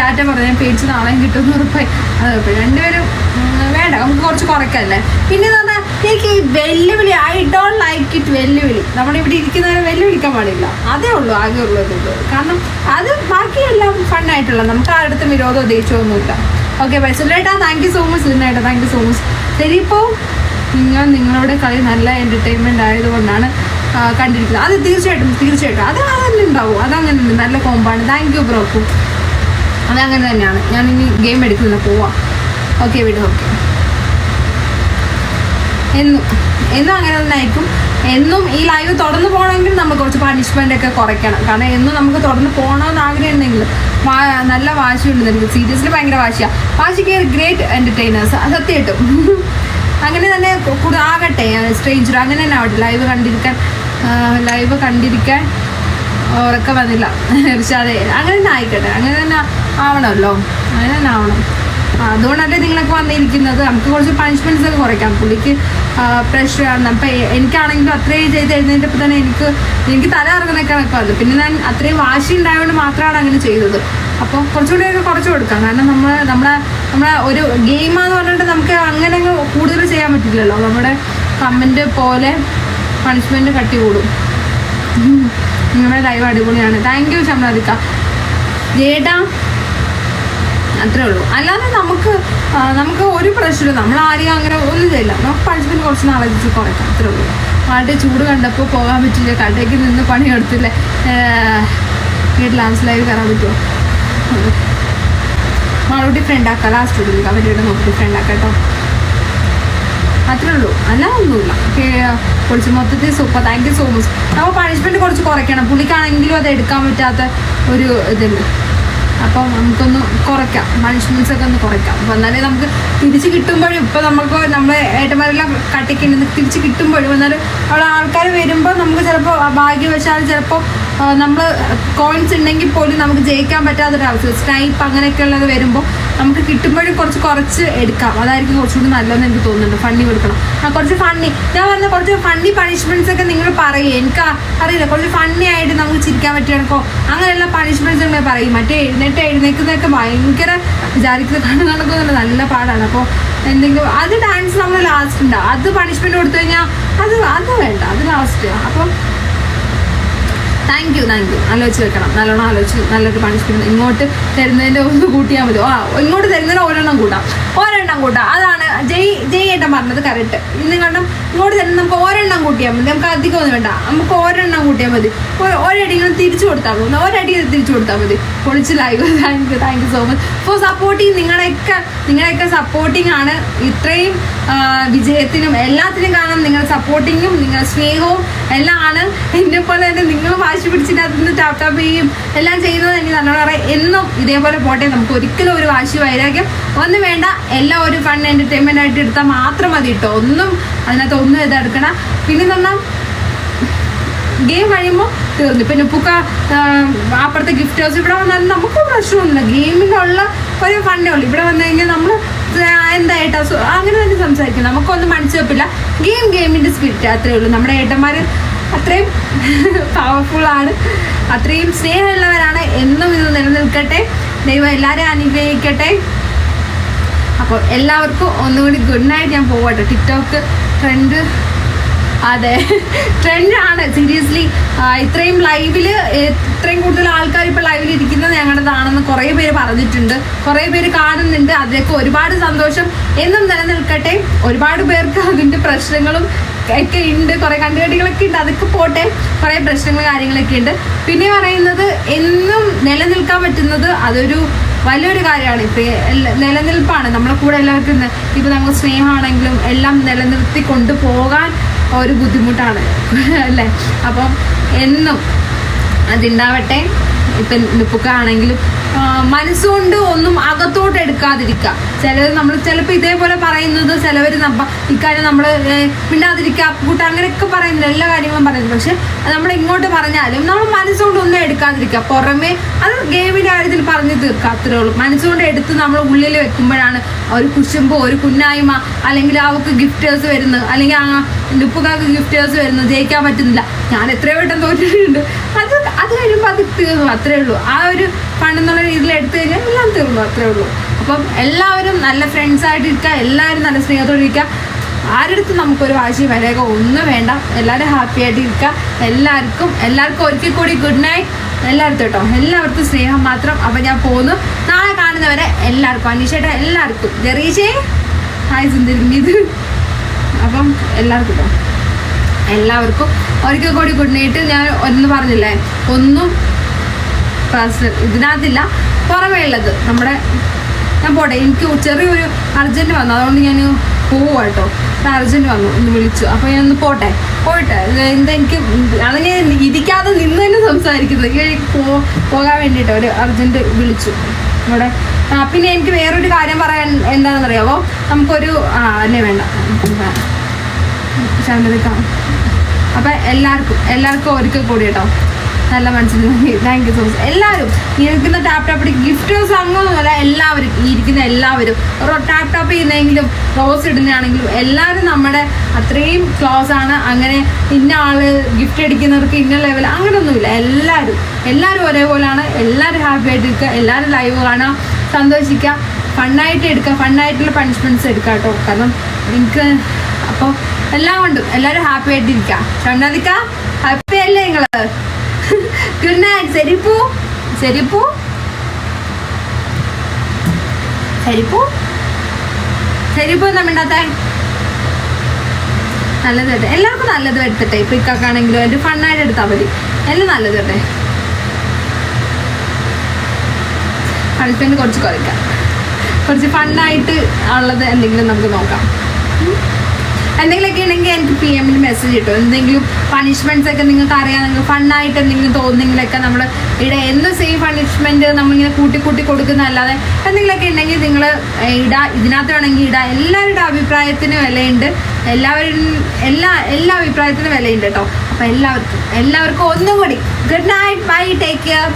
ടാറ്റ പറഞ്ഞു പേടിച്ച് നാളെയും കിട്ടുമെന്ന് ഉറപ്പായി. അത്. രണ്ടുപേരും വേണ്ട നമുക്ക് കുറച്ച് കുറയ്ക്കല്ലേ. പിന്നെ എന്ന് പറഞ്ഞാൽ എനിക്ക് ഈ വെല്ലുവിളി ഐ ഡോണ്ട് ലൈക്ക് ഇറ്റ് വെല്ലുവിളി. നമ്മളിവിടെ ഇരിക്കുന്നവരെ വെല്ലുവിളിക്കാൻ പാടില്ല. അതേ ഉള്ളൂ ആകെ ഉള്ളൂ. കാരണം അത് ബാക്കിയെല്ലാം ഫണ്ണായിട്ടുള്ള നമുക്ക് ആരുടെ വിരോധം ദേഷ്യമോ ഒന്നുമില്ല. ഓക്കെ ബൈ സുല്ലേട്ടാ താങ്ക് യു സോ മച്ച് സുല്ലേട്ടാ താങ്ക് യു സോ മച്ച് ശരി ഇപ്പോൾ നിങ്ങൾ നിങ്ങളുടെ കളി നല്ല എന്റർടൈൻമെന്റ് ആയതുകൊണ്ടാണ് കണ്ടിരിക്കുന്നത്. അത് തീർച്ചയായിട്ടും തീർച്ചയായിട്ടും. അത് അതന്നെ ഉണ്ടാവും. അതങ്ങനെ ഉണ്ട്. നല്ല കോമ്പാണ് താങ്ക് യു ബ്രോക്കു അതങ്ങനെ തന്നെയാണ്. ഞാൻ ഇനി ഗെയിം എടുക്കുന്നില്ല പോവാം. ഓക്കെ വിടും ഓക്കെ എന്നും എന്നും അങ്ങനെ തന്നെ ആയിരിക്കും. എന്നും ഈ ലൈവ് തുടർന്ന് പോകണമെങ്കിൽ നമ്മൾ കുറച്ച് പണിഷ്മെന്റ് ഒക്കെ കുറയ്ക്കണം. കാരണം എന്നും നമുക്ക് തുടർന്ന് പോകണമെന്ന് ആഗ്രഹം ഉണ്ടെങ്കിൽ വാ- നല്ല വാശിയുണ്ട് നിനക്ക് സീരിയസ്ലി ഭയങ്കര വാശിയാണ് വാശിക്ക് ഗ്രേറ്റ് എന്റർടൈനേഴ്സ് സത്യമായിട്ടും. അങ്ങനെ തന്നെ കൂടുതൽ ആകട്ടെ. സ്ട്രേഞ്ചർ അങ്ങനെ തന്നെ ആവട്ടെ. ലൈവ് കണ്ടിരിക്കാൻ ലൈവ് കണ്ടിരിക്കാൻ ഉറക്കം വന്നില്ല. പക്ഷെ അതെ അങ്ങനെ തന്നെ ആയിക്കട്ടെ. അങ്ങനെ തന്നെ ആവണമല്ലോ? അങ്ങനെ തന്നെ ആവണം. അതുകൊണ്ടല്ലേ നിങ്ങളൊക്കെ വന്നിരിക്കുന്നത്. നമുക്ക് കുറച്ച് പണിഷ്മെന്റ്സ് ഒക്കെ കുറയ്ക്കാം. പുള്ളിക്ക് പ്രഷർ ആണ്. അപ്പം എനിക്കാണെങ്കിലും അത്രയും ചെയ്ത് എഴുന്നേറ്റപ്പോൾ തന്നെ എനിക്ക് എനിക്ക് തല ഇറങ്ങുന്നൊക്കെ അത്. പിന്നെ ഞാൻ അത്രയും വാശി ഉണ്ടായതുകൊണ്ട് മാത്രമാണ് അങ്ങനെ ചെയ്തത്. അപ്പോൾ കുറച്ചുകൂടി ഒക്കെ കുറച്ച് കൊടുക്കാം. കാരണം നമ്മൾ നമ്മുടെ നമ്മുടെ ഒരു ഗെയിമാന്ന് പറഞ്ഞിട്ട് നമുക്ക് അങ്ങനെ അങ്ങ് കൂടുതൽ ചെയ്യാൻ പറ്റില്ലല്ലോ. നമ്മുടെ കമന്റ് പോലെ പണിഷ്മെന്റ് കട്ടി കൂടും നിങ്ങളുടെ ലൈവ് അടിപൊളിയാണ്. താങ്ക് യു ശമ്പളാദിക്ക ജേട്ടാ അത്രേ ഉള്ളൂ. അല്ലാതെ നമുക്ക് നമുക്ക് ഒരു പ്രഷറും നമ്മൾ ആരെയും അങ്ങനെ ഒന്നും ചെയ്യില്ല. നമുക്ക് പഠിച്ചതിന് കുറച്ച് നാളേക്ക് കുറയ്ക്കാം. അത്രേ ഉള്ളൂ. ആളുടെ ചൂട് കണ്ടപ്പോൾ പോകാൻ പറ്റില്ല കടയ്ക്ക് നിന്ന് പണിയെടുത്തില്ല വീട്ടിൽ ആൻസിലായി കയറാൻ പറ്റുമോ? മാളൂട്ടി ഫ്രണ്ട് ആക്കാം. ലാസ്റ്റ് ഉള്ളിൽ അവരുടെ നോക്കി ഫ്രണ്ട് ആക്കാം കേട്ടോ. അത്രേ ഉള്ളൂ. അല്ല ഒന്നുമില്ല. കുറച്ച് മൊത്തത്തിൽ super thank you so much നമ്മൾ പണിഷ്മെന്റ് കുറച്ച് കുറയ്ക്കണം. പുള്ളിക്കാണെങ്കിലും അത് എടുക്കാൻ പറ്റാത്ത ഒരു ഇതുണ്ട്. അപ്പം നമുക്കൊന്ന് കുറയ്ക്കാം. പണിഷ്മെന്റ്സ് ഒക്കെ ഒന്ന് കുറയ്ക്കാം. അപ്പം എന്നാലേ നമുക്ക് തിരിച്ച് കിട്ടുമ്പോഴും ഇപ്പം നമുക്ക് നമ്മളെ ഏട്ടന്മാരെല്ലാം കട്ടിക്കുണ്ട് തിരിച്ച് കിട്ടുമ്പോഴും എന്നാലും അവിടെ ആൾക്കാർ വരുമ്പോൾ നമുക്ക് ചിലപ്പോൾ ഭാഗ്യവശാൽ ചിലപ്പോൾ നമ്മൾ കോയിൻസ് ഉണ്ടെങ്കിൽ പോലും നമുക്ക് ജയിക്കാൻ പറ്റാത്തൊരവസ്ഥ സ്നൈപ്പ് അങ്ങനെയൊക്കെ ഉള്ളത് വരുമ്പോൾ നമുക്ക് കിട്ടുമ്പോഴും കുറച്ച് കുറച്ച് എടുക്കാം. അതായിരിക്കും കുറച്ചുകൂടി നല്ലതെന്ന് എനിക്ക് തോന്നുന്നുണ്ട്. ഫണ്ണി കൊടുക്കണം. ആ കുറച്ച് ഫണ്ണി ഞാൻ പറഞ്ഞ കുറച്ച് ഫണ്ണി പണിഷ്മെന്റ്സ് ഒക്കെ നിങ്ങൾ പറയും. എനിക്ക് അറിയില്ല. കുറച്ച് ഫണ്ണി ആയിട്ട് നമുക്ക് ചിരിക്കാൻ പറ്റുകയാണോ അങ്ങനെയുള്ള പണിഷ്മെന്റ്സ് നിങ്ങൾ പറയും. മറ്റേ എഴുന്നേറ്റ് എഴുന്നേക്കുന്നതൊക്കെ ഭയങ്കര വിചാരിക്കുന്നത് കണ്ണു നടക്കുന്നുണ്ട് നല്ല പാടാണ്. അപ്പോൾ എന്തെങ്കിലും അത് ഡാൻസ് നമ്മൾ ലാസ്റ്റ് ഉണ്ടാവും അത് പണിഷ്മെന്റ് കൊടുത്തു കഴിഞ്ഞാൽ അത് അത് വേണ്ട. അത് ലാസ്റ്റ് അപ്പം താങ്ക് യു താങ്ക് യു ആലോചിച്ച് വെക്കണം. നല്ലോണം ആലോചിച്ച് നല്ലൊരു പണിഷ്മെന്റ് ഇങ്ങോട്ട് തരുന്നതിന്റെ ഒന്ന് കൂട്ടിയാൽ മതി. ആ ഇങ്ങോട്ട് തരുന്നതിന് ഒരെണ്ണം കൂട്ടാം. ഒരെണ്ണം കൂട്ടാം. അതാണ് ജയ് ജയ് ഏട്ടൻ പറഞ്ഞത് കറക്റ്റ് ഇന്ന് കാരണം ഇങ്ങോട്ട് തരുന്ന നമുക്ക് ഒരെണ്ണം കൂട്ടിയാൽ മതി. നമുക്ക് അധികം ഒന്നും വേണ്ട. നമുക്ക് ഒരെണ്ണം കൂട്ടിയാൽ മതി. ഒരടി ഇങ്ങനെ തിരിച്ചു കൊടുത്താൽ മതി. ഒരടി തിരിച്ചു കൊടുത്താൽ മതി. പൊളിച്ച് live thank you thank you so much for supporting നിങ്ങളെയൊക്കെ നിങ്ങളെയൊക്കെ സപ്പോർട്ടിങ് ആണ്. ഇത്രയും വിജയത്തിനും എല്ലാത്തിനും കാരണം നിങ്ങളുടെ സപ്പോർട്ടിങ്ങും നിങ്ങളുടെ സ്നേഹവും എല്ലാം ആണ് എന്നെ പോലെ തന്നെ നിങ്ങൾ വാശി പിടിച്ചിട്ട് അതിന് ടാപ്പ് ടാപ്പ് ചെയ്യും. എല്ലാം ചെയ്യുന്നത് എനിക്ക് നല്ലോണം അറിയാം. എന്നും ഇതേപോലെ പോട്ടെ. നമുക്ക് ഒരിക്കലും ഒരു വാശി വൈരാഗ്യം ഒന്നും വേണ്ട. എല്ലാം ഒരു ഫൺ എന്റർടൈൻമെന്റ് ആയിട്ട് എടുത്താൽ മാത്രം മതി കേട്ടോ ഒന്നും അതിനകത്ത് ഒന്നും ഇതെടുക്കണം പിന്നെ പറഞ്ഞാൽ ഗെയിം കഴിയുമ്പോൾ തീർന്നു. പിന്നെ ഉപ്പുക്ക അപ്പുറത്തെ ഗിഫ്റ്റ് ഹൗസ് ഇവിടെ വന്നാൽ നമുക്ക് പ്രശ്നമൊന്നുമില്ല. ഗെയിമിലുള്ള ഒരു ഫണ്ടേ ഉള്ളൂ. ഇവിടെ വന്നു കഴിഞ്ഞാൽ നമ്മൾ എന്തായിട്ടാ? അങ്ങനെ തന്നെ സംസാരിക്കും. നമുക്കൊന്നും മനസ്സ് വെപ്പില്ല. ഗെയിം ഗെയിമിന്റെ സ്പിരിറ്റ് അത്രേ ഉള്ളൂ. നമ്മുടെ ഏട്ടന്മാർ അത്രയും പവർഫുൾ ആണ്. അത്രയും സ്നേഹമുള്ളവരാണ്. എന്നും ഇത് നിലനിൽക്കട്ടെ. ദൈവം എല്ലാവരെയും അനുഗ്രഹിക്കട്ടെ. അപ്പോൾ എല്ലാവർക്കും ഒന്നുകൂടി ഗുഡ് നൈറ്റ്. ഞാൻ പോവാട്ടോ. ടിക്ടോക്ക് ട്രെൻഡ് അതെ. ട്രെൻഡാണ്. സീരിയസ്ലി ഇത്രയും ലൈവിൽ ഇത്രയും കൂടുതൽ ആൾക്കാർ ഇപ്പോൾ ലൈവിൽ ഇരിക്കുന്നത് ഞങ്ങളുടേതാണെന്ന് കുറേ പേര് പറഞ്ഞിട്ടുണ്ട്. കുറേ പേര് കാണുന്നുണ്ട്. അതിലൊക്കെ ഒരുപാട് സന്തോഷം. എന്നും നിലനിൽക്കട്ടെ. ഒരുപാട് പേർക്ക് അതിന്റെ പ്രശ്നങ്ങളും ഒക്കെ ഉണ്ട്. കുറേ കണ്ടുകെട്ടികളൊക്കെ ഉണ്ട്. അതൊക്കെ പോട്ടെ. കുറേ പ്രശ്നങ്ങൾ കാര്യങ്ങളൊക്കെ ഉണ്ട്. പിന്നെ പറയുന്നത് എന്നും നിലനിൽക്കാൻ പറ്റുന്നത് അതൊരു വലിയൊരു കാര്യമാണ്. ഇപ്പൊ നിലനിൽപ്പാണ്. നമ്മളെ കൂടെ എല്ലാവർക്കും ഇപ്പൊ നമ്മൾ സ്നേഹമാണെങ്കിലും എല്ലാം നിലനിർത്തി കൊണ്ടുപോകാൻ ഒരു ബുദ്ധിമുട്ടാണ്. അല്ലേ? അപ്പം എന്നും അതുണ്ടാവട്ടെ ഇപ്പം നിപ്പുക്കാണെങ്കിലും മനസ്സുകൊണ്ട് ഒന്നും അകത്തോട്ട് എടുക്കാതിരിക്കുക. ചിലർ നമ്മൾ ചിലപ്പോൾ ഇതേപോലെ പറയുന്നത് ചിലവർ ഇക്കാര്യം നമ്മൾ മിണ്ടാതിരിക്കുക കൂട്ട അങ്ങനെയൊക്കെ പറയുന്നില്ല എല്ലാ കാര്യങ്ങളും പറയുന്നത് പക്ഷെ നമ്മൾ ഇങ്ങോട്ട് പറഞ്ഞാലും നമ്മൾ മനസ്സുകൊണ്ട് ഒന്നും എടുക്കാതിരിക്കുക. പുറമേ അത് ഗെയിമിന്റെ കാര്യത്തിൽ പറഞ്ഞ് തീർക്കുക അത്രേ ഉള്ളൂ. മനസ്സുകൊണ്ട് എടുത്ത് നമ്മൾ ഉള്ളിൽ വെക്കുമ്പോഴാണ് ഒരു കുശുമ്പോ ഒരു കുന്നായ്മ അല്ലെങ്കിൽ അവൾക്ക് ഗിഫ്റ്റേഴ്സ് വരുന്നത് അല്ലെങ്കിൽ ആ ലുപ്പുകാർക്ക് ഗിഫ്റ്റേഴ്സ് വരുന്നത് ജയിക്കാൻ പറ്റുന്നില്ല. ഞാൻ എത്രയോ വട്ടം തോറ്റിട്ടുണ്ട്. അത് അത് കഴിയുമ്പോൾ അത് തീർന്നു അത്രേ ഉള്ളൂ. ആ ഒരു പണ്ടെന്നുള്ള രീതിയിൽ എടുത്തു കഴിഞ്ഞാൽ എല്ലാം തീർന്നു അത്രേ ഉള്ളൂ. അപ്പം എല്ലാവരും നല്ല ഫ്രണ്ട്സ് ആയിട്ട് ഇരിക്കുക എല്ലാവരും നല്ല സ്നേഹത്തോടെ ഇരിക്കുക. ആരുടെ നമുക്കൊരു വാശി വരേക ഒന്നും വേണ്ട. എല്ലാവരും ഹാപ്പി ആയിട്ട് ഇരിക്കുക എല്ലാവർക്കും എല്ലാവർക്കും ഒരിക്കൽ കൂടി ഗുഡ് നൈറ്റ് എല്ലായിടത്തും കേട്ടോ എല്ലാവർക്കും സ്നേഹം മാത്രം. അപ്പം ഞാൻ പോകുന്നു നാളെ കാണുന്നവരെ എല്ലാവർക്കും അനീഷേട്ട എല്ലാവർക്കും. ജെറീഷേ ഹായ് സുന്ദരി ഇത് അപ്പം എല്ലാവർക്കും കേട്ടോ. എല്ലാവർക്കും ഒരിക്കൽ കൂടി ഗുഡ് നൈറ്റ് ഞാൻ ഒന്ന് പറഞ്ഞില്ലേ? ഒന്നും ഇതിനകത്തില്ല. പുറമേ ഉള്ളത് നമ്മുടെ ഞാൻ പോട്ടെ എനിക്ക് ചെറിയൊരു അർജന്റ് വന്നു. അതുകൊണ്ട് ഞാൻ പോവാ കേട്ടോ അർജന്റ് വന്നു. ഒന്ന് വിളിച്ചു. അപ്പോൾ ഞാൻ ഒന്ന് പോട്ടെ. പോയിട്ട് എന്താ എനിക്ക് അതങ്ങനെ ഇരിക്കാതെ നിന്ന് തന്നെ സംസാരിക്കുന്നത്. പോ പോകാൻ വേണ്ടിയിട്ട് ഒരു അർജന്റ് വിളിച്ചു. ഇവിടെ പിന്നെ എനിക്ക് വേറൊരു കാര്യം പറയാൻ എന്താണെന്ന് അറിയാമോ നമുക്കൊരു ആ അല്ലേ വേണ്ട. ശാന്തതക്കാം അപ്പം എല്ലാവർക്കും എല്ലാവർക്കും ഒരിക്കൽ കൂടി കേട്ടോ. നല്ല മനസ്സിൽ താങ്ക് യു സോ മച്ച് എല്ലാവരും ഈ ഇരിക്കുന്ന ടാപ്പ് ടാപ്പ് ഗിഫ്റ്റേഴ്സ് അങ്ങനെ എല്ലാവരും ഈ ഇരിക്കുന്ന എല്ലാവരും ടാപ്പ് ടാപ്പ് ചെയ്യുന്നെങ്കിലും റോസ് ഇടുന്നതാണെങ്കിലും എല്ലാവരും നമ്മുടെ അത്രയും ക്ലോസ് ആണ്. അങ്ങനെ ഇന്ന ആൾ ഗിഫ്റ്റ് അടിക്കുന്നവർക്ക് ഇന്ന ലെവൽ അങ്ങനെയൊന്നുമില്ല എല്ലാവരും എല്ലാവരും ഒരേപോലെയാണ്. എല്ലാവരും ഹാപ്പി ആയിട്ട് ഇരിക്കുക എല്ലാവരും ലൈവ് കാണാം സന്തോഷിക്കുക. ഫണ്ണായിട്ട് എടുക്കുക ഫണ്ണായിട്ടുള്ള പണിഷ്മെന്റ്സ് എടുക്കുക കേട്ടോ. കാരണം എനിക്ക് അപ്പോൾ എല്ലാം കൊണ്ടും എല്ലാവരും ഹാപ്പി ആയിട്ടിരിക്കുക ഷംനാദിക്ക ഹാപ്പി അല്ലേ നിങ്ങൾ? ഗുഡ് നൈറ്റ് ശരിപ്പൂ ശരിപ്പൂ ശരിപ്പൂ ശരിപ്പൂ എന്താ മിണ്ടാത്തെ? നല്ലത് കേട്ടെ. എല്ലാവർക്കും നല്ലത് എടുത്തിട്ടെ. ഇപ്പൊ ഇക്കാക്കാണെങ്കിലും എന്റെ ഫണ്ണായിട്ട് എടുത്താൽ മതി. എല്ലാം നല്ലത് കേട്ടെ. പണിഷ്മെന്റ് കുറച്ച് കുറയ്ക്കാം. കുറച്ച് ഫണ്ണായിട്ട് ഉള്ളത് എന്തെങ്കിലും നമുക്ക് നോക്കാം. എന്തെങ്കിലുമൊക്കെ ഉണ്ടെങ്കിൽ എനിക്ക് പി എമ്മിൽ മെസ്സേജ് കിട്ടും എന്തെങ്കിലും പണിഷ്മെന്റ്സ് ഒക്കെ നിങ്ങൾക്ക് അറിയാം നിങ്ങൾക്ക് ഫണ്ണായിട്ട് എന്തെങ്കിലും തോന്നുന്നെങ്കിലൊക്കെ നമ്മൾ ഇവിടെ എന്ന് സെയിം പണിഷ്മെന്റ് നമ്മളിങ്ങനെ കൂട്ടി കൂട്ടി കൊടുക്കുന്നതല്ലാതെ എന്തെങ്കിലുമൊക്കെ ഉണ്ടെങ്കിൽ നിങ്ങൾ ഇടാ ഇതിനകത്ത് വേണമെങ്കിൽ ഇടാ. എല്ലാവരുടെ അഭിപ്രായത്തിന് വിലയുണ്ട്. എല്ലാവരും എല്ലാ എല്ലാ അഭിപ്രായത്തിനും വിലയുണ്ട് കേട്ടോ. അപ്പം എല്ലാവർക്കും എല്ലാവർക്കും ഒന്നും കൂടി good night bye take care